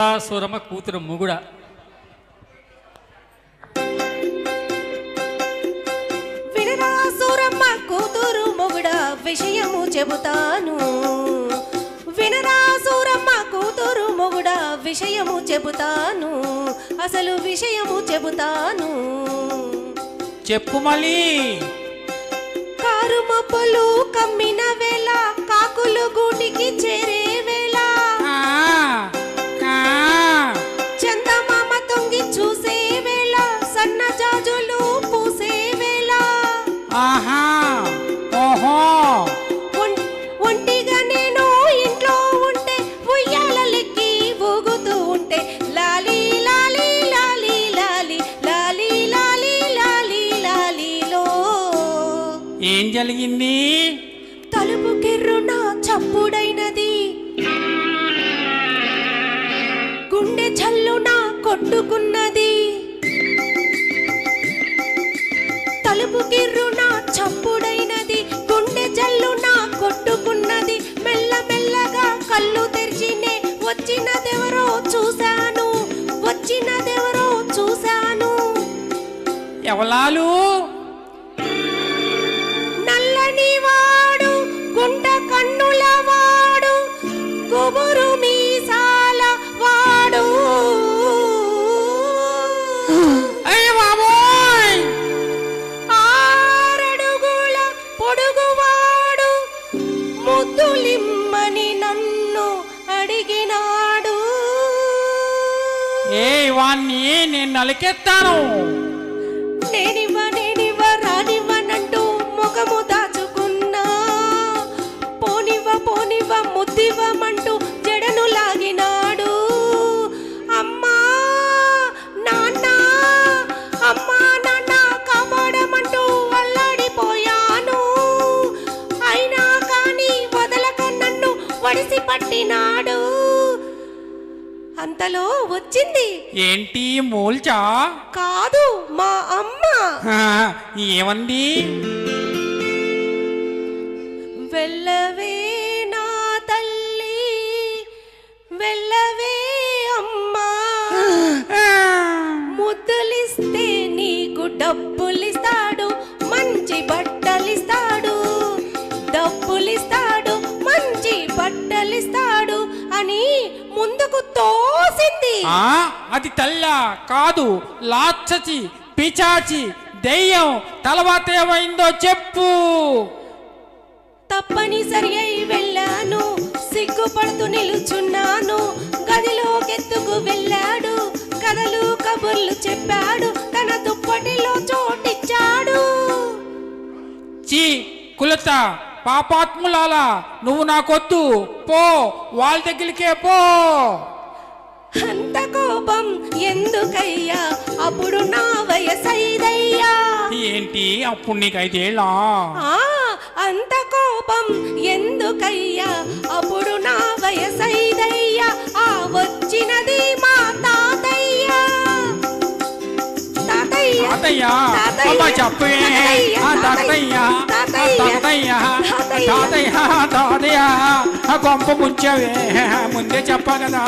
సూరమ్మ కూతురు ముగుడ. వినరా సూరమ్మ కూతురు మొగుడ విషయము చెబుతాను. వినరా సూరమ్మ కూతురు మొగుడ విషయము చెబుతాను. అసలు విషయము చెబుతాను. చెప్పు మళ్ళీ. కారు మబ్బులు కమ్మిన వేళ కాకులు గూటికి చేరే ఏం జరిగింది? తలుపు కిర్రున చప్పుడైనది. గుండె జల్లున కొట్టుకున్నది. తలుపు కిర్రున చప్పుడైనది. గుండె జల్లున కొట్టుకున్నది. మెల్ల మెల్లగా కళ్ళు తెరిచినే వచ్చినదెవరో చూశాను. వచ్చినదెవరో చూశాను. ఎవలాలు? అయ్య బాబోయ్! ఆరడుగుల పొడుగువాడు ముద్దులిమ్మని నన్ను అడిగినాడు. ఏ వాణ్ణి నేను నలికెత్తాను. నేనివ్వ పట్టినాడు. అంతలో వచ్చింది. ఏంటి మూల్చా? కాదు మా అమ్మ. ఏమంది వెళ్ళవే నా తల్లి. వెళ్ళవే అమ్మా. ముద్దులిస్తే నీకు డబ్బులిస్తాడు. ముందుకు తోసింది. ఆ, అది తల్ల కాదు లాచ్చచి పిచాచి దెయ్యం. తర్వాత ఏమైందో చెప్పు. తప్పనిసరి అయి వెళ్ళాను సిగ్గుపడుతూ నిలుచున్నాను. గదిలోకెత్తుకు వెళ్ళాడు కథలు కబుర్లు చెప్పాడు తన దుప్పటిలో చోటిచ్చాడు. చీ కులత పాపాత్ములాలా నువ్వు నాకొద్దు. పో వాళ్ళ దగ్గరికే పో. అంత కోపం ఎందుకయ్యా? అప్పుడు నా వయసైదయ్యా. ఏంటి? అప్పుడు నీకు ఐదేళ్ళా ఆ అంత కోపం ఎందుకయ్యా? అప్పుడు నా వయసైదయ్యా. ఆ వచ్చినది మా తాతయ్య. తాతయ్య. తాతయ్య? తాతయ్య, అమ్మ చెప్పే తాతయ్య, ఆ తాతయ్య. ఆ తాతయ్య, తాతయ్య. తాతయ్య. తాతయ్య తాతయ్య. ఆ కొంప ముంచావే. ముందే చెప్పా కదా